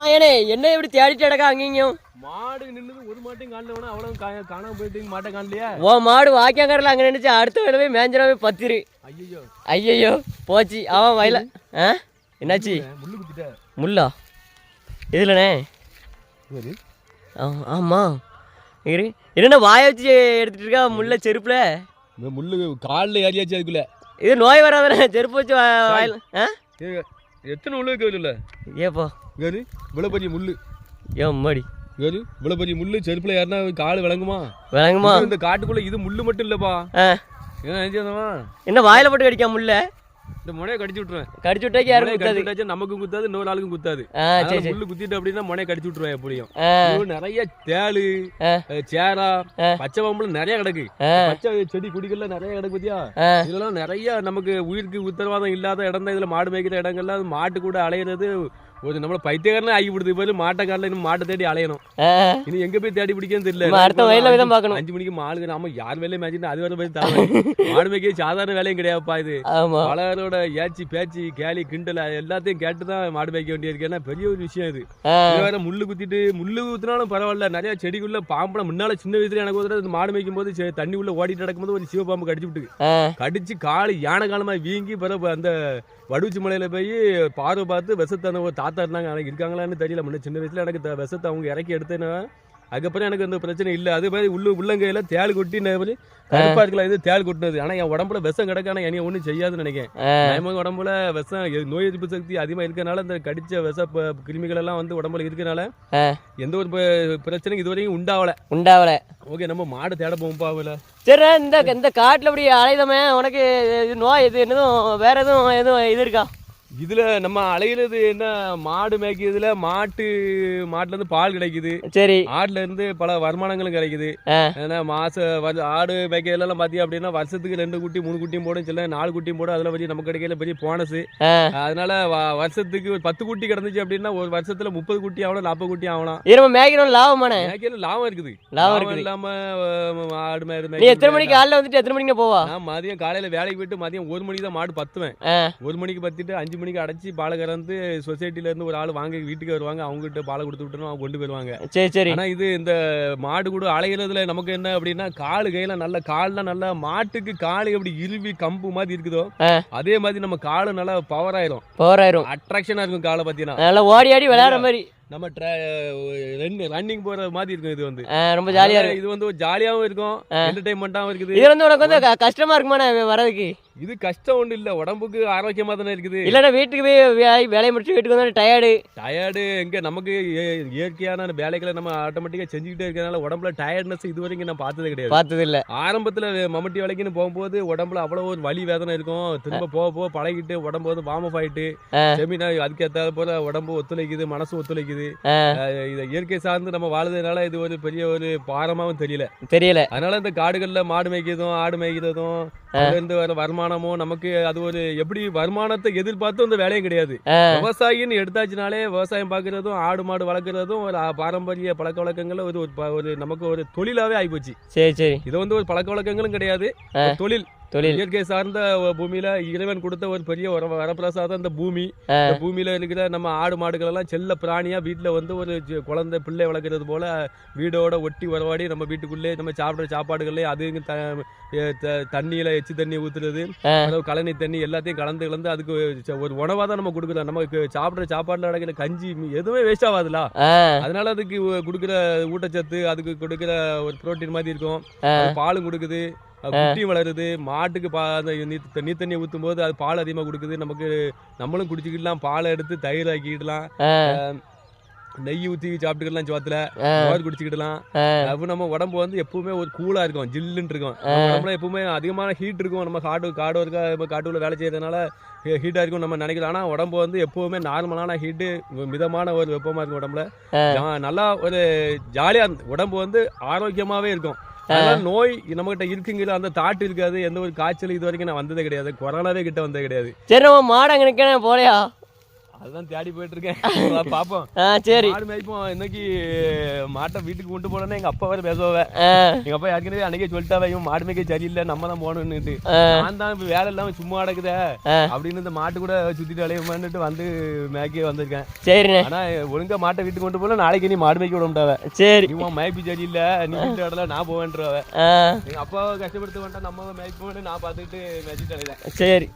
ஏனே என்ன இப்படி தேடிட்டு கிடக்கா அங்கேயும்? மாடு நின்னது ஒரு மாட்டையும் காணல வேணா அவ்வளவு காணாம போயிட்டு மாட்டை காணலையா? ஓ மாடு வாக்கியாங்கரில் அங்கே நினைச்சு அடுத்த வேலை போய் மேஞ்சராவே பத்திரு. ஐயோ ஐயையோ போச்சு அவன் வயல ஆ? என்னாச்சு? முள்ளு குத்திட்ட. முள்ளா? இதுலண்ணே ஆமாம் இரு என்னென்ன வாய வச்சு எடுத்துட்டு இருக்கா முள்ள செருப்புல? முள்ளு காலில் ஏறியாச்சு அதுக்குள்ள. இது நோய் வராதானே செருப்பு வச்சு வாயில ஆ? எத்தனை இருக்கு இல்ல ஏப்பா. வேறு இவ்வளோ பெரிய முள்ளு. ஏ மடி வேறு இவ்வளோ பெரிய முள்ளு செருப்புல ஏறினா கால் விளங்குமா? விளங்குமா? இந்த காட்டுக்குள்ள இது முள்ளு மட்டும் இல்லப்பா. என்ன என்ன வாயில போட்டு கடிக்கா முள்ள? இந்த முனையை கடிச்சு விட்டுருவேன். கடிச்சு விட்டாக்கி யாரும் குத்தாது? நமக்கும் குத்தாது இன்னொரு ஆளுக்கும் குத்தாது சரி முள்ளு குத்திட்டு அப்படின்னா முனையை கடிச்சு விட்டுருவேன் எப்படியும். நிறைய தேளு சேரா. பச்சை பாம்புல நிறைய கிடக்கு. பச்சை செடி கொடிகள்ல நிறைய கிடக்கு பத்தியா? இதெல்லாம் நிறைய நமக்கு உயிருக்கு உத்தரவாதம் இல்லாத இடம் தான். இதுல மாடு மேய்க்கிற இடங்கள்ல மாட்டு கூட அலையிறது ஒரு நம்மள பைத்தியக்காரனே ஆகி விடுது. போது மாட்டை காலில் இன்னும் மாட்டை தேடி அலையணும். இனி எங்க போய் தேடி பிடிக்கன்னு தெரியல. அடுத்த தான் பார்க்கணும். அஞ்சு மணிக்கு மாலுக்கு நாம யார் வேலையும் மேய்ச்சிட்டு அது வரை போய் மாடு மேய்க்க சாதாரண வேலையும் கிடையாதுப்பா இது. பலரோட ஏச்சி பேச்சு கேலி கிண்டல் எல்லாத்தையும் கேட்டு தான் மாடு மேய்க்க வேண்டியது ஏன்னா பெரிய ஒரு விஷயம் இது. வேற முள்ளு குத்திட்டு முள்ளு குத்தினாலும் பரவாயில்ல. நிறைய செடிக்குள்ள பாம்புல முன்னால சின்ன வயசுல எனக்கு ஒரு மாடு மேய்க்கும் போது தண்ணி உள்ள ஓடிட்டு நடக்கும்போது ஒரு சிவபாம்பு கடிச்சு விட்டு கடிச்சு காலு யானை காலமா வீங்கி பிறகு அந்த வடுச்சி மலையில போய் பார்வை பார்த்து ஒரு தாத்தா இருந்தாங்க எனக்கு இருக்காங்களான்னு தெரியல. முன்ன சின்ன வயசுல எனக்கு விஷத்தை அவங்க இறக்கி எடுத்தேன்னா. அதுக்கப்புறம் எனக்கு அந்த பிரச்சனை இல்லை. அது மாதிரி உள்ள உள்ளங்கையில தேள் கொட்டி மாதிரி கருப்பா இருக்கலாம் இது தேள் கொட்டினது. ஆனா என் உடம்புல விஷம் கிடக்கு. ஆனா என்னைய ஒன்றும் செய்யாதுன்னு நினைக்கிறேன். உடம்புல விஷம் நோய் எதிர்ப்பு சக்தி அதிகமா இருக்கனால இந்த கடிச்ச விஷ கிருமிகள் எல்லாம் வந்து உடம்புல இருக்கனால. எந்த ஒரு பிரச்சனையும் இதுவரையும் உண்டாவல. உண்டாவல. ஓகே நம்ம மாடு தேட போகும்பா அவல சரி இந்த இந்த காட்டில் அப்படி அலைதமே உனக்கு இது நோய் இது என்னதும் வேற எதுவும் எதுவும் இது இருக்கா? இதுல நம்ம அலையிறது என்ன மாடு மேய்க்கிறதுல மாட்டு மாட்டுல இருந்து பால் கிடைக்குது. சரி. ஆடுல இருந்து பல வருமானங்களும் கிடைக்குது. ஏன்னா மாச ஆடு மேய்க்கிறதுல எல்லாம் பாத்தீங்க அப்படின்னா வருஷத்துக்கு ரெண்டு குட்டி மூணு குட்டியும் போடும் சில நாலு குட்டியும் போடும் அதுல பெரிய நமக்கு கிடைக்கல பெரிய போனஸ் அதனால வருஷத்துக்கு ஒரு பத்து குட்டி கிடந்துச்சு அப்படின்னா ஒரு வருஷத்துல முப்பது குட்டி ஆகலாம் நாற்பது குட்டி ஆகலாம் நம்ம மேய்க்கணும் லாபமானே மேய்க்கையில லாபம் இருக்குது. லாபம் இல்லாம ஆடு மேய்றது நீ எத்தனை மேய்க்கிறது மணிக்கு காலைல வந்துட்டு எத்தனை மணிக்கு போவா? மதியம் காலையில வேலைக்கு போயிட்டு மதியம் ஒரு மணிக்கு தான் மாடு பத்துவேன். ஒரு மணிக்கு பத்திட்டு அஞ்சு மணிக்கு அடைச்சி பாலை கறந்து சொசைட்டில இருந்து ஒரு ஆள் வாங்க வீட்டுக்கு வருவாங்க. அவங்க கிட்ட பாலை கொடுத்து விட்டுரும் அவங்க கொண்டு போயிருவாங்க. சரி சரி. ஆனா இது இந்த மாடு கூட அலைகிறதுல நமக்கு என்ன அப்படின்னா காலு கையில நல்ல கால்லாம் நல்லா மாட்டுக்கு காலு எப்படி இறுவி கம்பு மாதிரி இருக்குதோ. அதே மாதிரி நம்ம காலு நல்லா பவர் ஆயிரும். போராயிரும் அட்ராக்ஷனா இருக்கும் காலை பாத்தீங்கன்னா நல்லா ஓடி ஆடி விளையாடுற மாதிரி. நம்ம ரன்னிங் போற மாதிரி இருக்கும் இது வந்து. ரொம்ப ஜாலியா இருக்கும். இது வந்து ஜாலியாவும் இருக்கும் என்டர்டைன்மெண்ட்டாவும் இருக்குது. இது வந்து உனக்கு வந்து கஷ்டமா இருக்குமாண்ணே வரதுக்கு இது கஷ்டம் ஒன்றும் இல்ல. உடம்புக்கு ஆரோக்கியமா தானே இருக்குது. இல்லைன்னா வீட்டுக்கு போய் வே- வேலையை முடிச்சு வீட்டுக்கு வந்து டயர்டு டயர்டு எங்க நமக்கு இய- இயற்கையான வேலைகளை நம்ம ஆட்டோமேட்டிக்கா செஞ்சுக்கிட்டே இருக்கிறதுனால உடம்புல டயர்ட்னஸ் இது வரைக்கும் நான் பார்த்ததே கிடையாது. பார்த்தது இல்ல. ஆரம்பத்துல மம்மட்டி வேலைக்குன்னு போகும்போது உடம்புல அவ்வளவு ஒரு வலி வேதனை இருக்கும். திரும்ப போக போக பழகிட்டு உடம்பு வந்து வார்ம் ஆயிட்டு ஆ. செமினா அதுக்கேற்ற போல உடம்பு ஒத்துழைக்குது மனசு ஒத்துழைக்குது. அஹ் இது இயற்கை சார்ந்து நம்ம வாழுறதுனால இது ஒரு பெரிய ஒரு பாரமாவும் தெரியல. தெரியல. அதனால இந்த காடுகள்ல மாடு மேய்க்கிறதும் ஆடு மேய்க்கிறதும் இருந்து வர வருமானமும் நமக்கு அது ஒரு எப்படி வருமானத்தை எதிர்பார்த்தும் இந்த வேலையும் கிடையாது. விவசாயின்னு எடுத்தாச்சுனாலே விவசாயம் பார்க்கறதும் ஆடு மாடு வளர்க்குறதும் ஒரு பாரம்பரிய பழக்க வழக்கங்கள்ல ஒரு ஒரு நமக்கு ஒரு தொழிலாவே ஆயிப்போச்சு. சரி சரி. இது வந்து ஒரு பழக்க வழக்கங்களும் கிடையாது. தொழில். தொழில். இயற்கை சார்ந்த பூமியில இறைவன் கொடுத்த ஒரு பெரிய வர வரப்பிரசாதம் இந்த பூமி. இந்த பூமியில இருக்கிற நம்ம ஆடு மாடுகள் எல்லாம் செல்ல பிராணியா வீட்டுல வந்து ஒரு குழந்தை பிள்ளை வளர்க்கறது போல வீடோட ஒட்டி உறவாடி நம்ம வீட்டுக்குள்ளே நம்ம சாப்பிடுற சாப்பாடுகளே அது தண்ணியில எச்சி தண்ணி ஊத்துறது. கழனி தண்ணி எல்லாத்தையும் கலந்து கலந்து அதுக்கு ஒரு உணவா தான் நம்ம கொடுக்குறோம். நமக்கு சாப்பிடுற சாப்பாடுல நடக்கிற கஞ்சி எதுவுமே வேஸ்ட் ஆகாதுல்ல ஆ. அதனால அதுக்கு கொடுக்குற ஊட்டச்சத்து அதுக்கு கொடுக்குற ஒரு புரோட்டீன் மாதிரி இருக்கும். பாலும் கொடுக்குது. குட்டியும் வளருது மாட்டுக்கு பா அந்த நீ- தண்ணி ஊற்றும் போது அது பால் அதிகமாக கொடுக்குது. நமக்கு நம்மளும் குடிச்சிக்கிடலாம் பாலை எடுத்து தயிர் ஆக்கிடலாம் நெய் ஊற்றி சாப்பிட்டுக்கலாம் சோத்துல. மோர் குடிச்சிக்கிடலாம். அப்போ நம்ம உடம்பு வந்து எப்பவுமே ஒரு கூலா இருக்கும் ஜில்லுன்னு இருக்கும். நம்ம உடம்புல எப்பவுமே அதிகமான ஹீட் இருக்கும். நம்ம காடு காடு இருக்கா நம்ம காட்டுக்குள்ள வேலை செய்யறதுனால ஹீட்டா இருக்கும் நம்ம நினைக்கிறோம். ஆனா உடம்பு வந்து எப்பவுமே நார்மலான ஹீட்டு மிதமான ஒரு வெப்பமா இருக்கும் உடம்புல. நல்லா ஒரு ஜாலியா உடம்பு வந்து ஆரோக்கியமாவே இருக்கும். நோய் நம்மகிட்ட இருக்குங்கிற அந்த தாட் இருக்காது. எந்த ஒரு காய்ச்சல் இது வரைக்கும் நான் வந்ததே கிடையாது. கொரோனாவே கிட்ட வந்ததே கிடையாது. சரி நம்ம மாடு அங்கே நிற்கணும் போலையா அதுதான் தேடி போயிட்டு இருக்கேன் பாப்போம். சரி. மாடு மேய்ப்போம். இன்னைக்கு மாட்டை வீட்டுக்கு கொண்டு போனோன்னே எங்க அப்பா வேற பேசுவாங்க ஆ. எங்க அப்பா ஏற்கனவே அன்னைக்கே சொல்லிட்டாவே இவன் மாடு மேய்க்க சரியில்லை நம்ம தான் போகணும்னுட்டு. நான் தான் இப்ப வேலை இல்லாம சும்மா கிடக்குதே. அப்படின்னு இந்த மாட்டு கூட சுத்திட்டு அலையுமான்னுட்டு வந்து மேய்க்க வந்திருக்கேன். சரிண்ணே. ஆனா ஒழுங்கா மாட்டை வீட்டுக்கு கொண்டு போல நாளைக்கு நீ மாடு மேய்க்க விட சரி. உன் மேய்ப்பு சரியில்லை நீ வீட்டு இடத்துல நான் போவேன்றவ. எங்க அப்பாவை கஷ்டப்படுத்த வேண்டாம் நம்ம மேய்ப்போம்னு நான் பார்த்துக்கிட்டு மேய்ச்சிட்டு சரி.